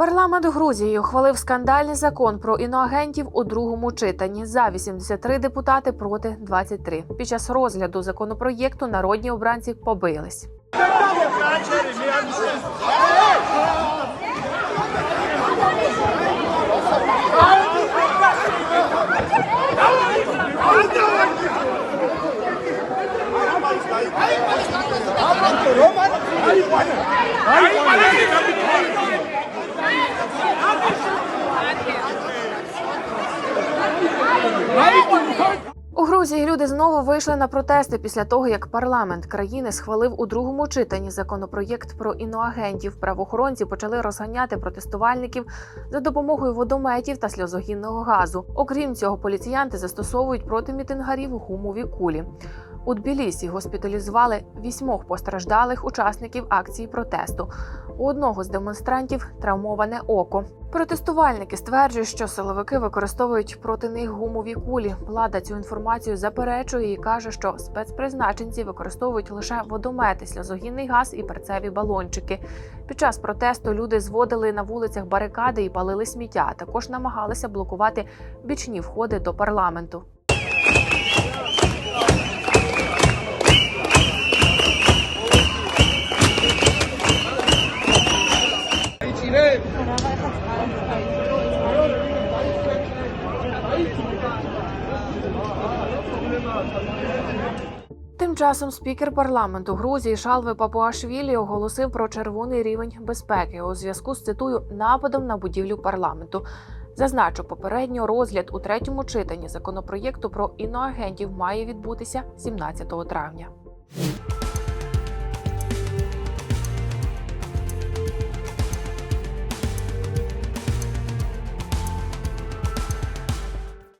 Парламент Грузії ухвалив скандальний закон про іноагентів у другому читанні. За 83 депутати проти 23. Під час розгляду законопроєкту народні обранці побились. У Грузії люди знову вийшли на протести після того, як парламент країни схвалив у другому читанні законопроєкт про іноагентів. Правоохоронці почали розганяти протестувальників за допомогою водометів та сльозогінного газу. Окрім цього, поліціянти застосовують проти мітингарів гумові кулі. У Тбілісі госпіталізували вісьмох постраждалих учасників акції протесту. У одного з демонстрантів травмоване око. Протестувальники стверджують, що силовики використовують проти них гумові кулі. Влада цю інформацію заперечує і каже, що спецпризначенці використовують лише водомети, сльозогінний газ і перцеві балончики. Під час протесту люди зводили на вулицях барикади і палили сміття. Також намагалися блокувати бічні входи до парламенту. Тим часом спікер парламенту Грузії Шалви Папуашвілі оголосив про червоний рівень безпеки у зв'язку з цитую нападом на будівлю парламенту. Зазначу, попередньо розгляд у третьому читанні законопроєкту про іноагентів має відбутися 17 травня.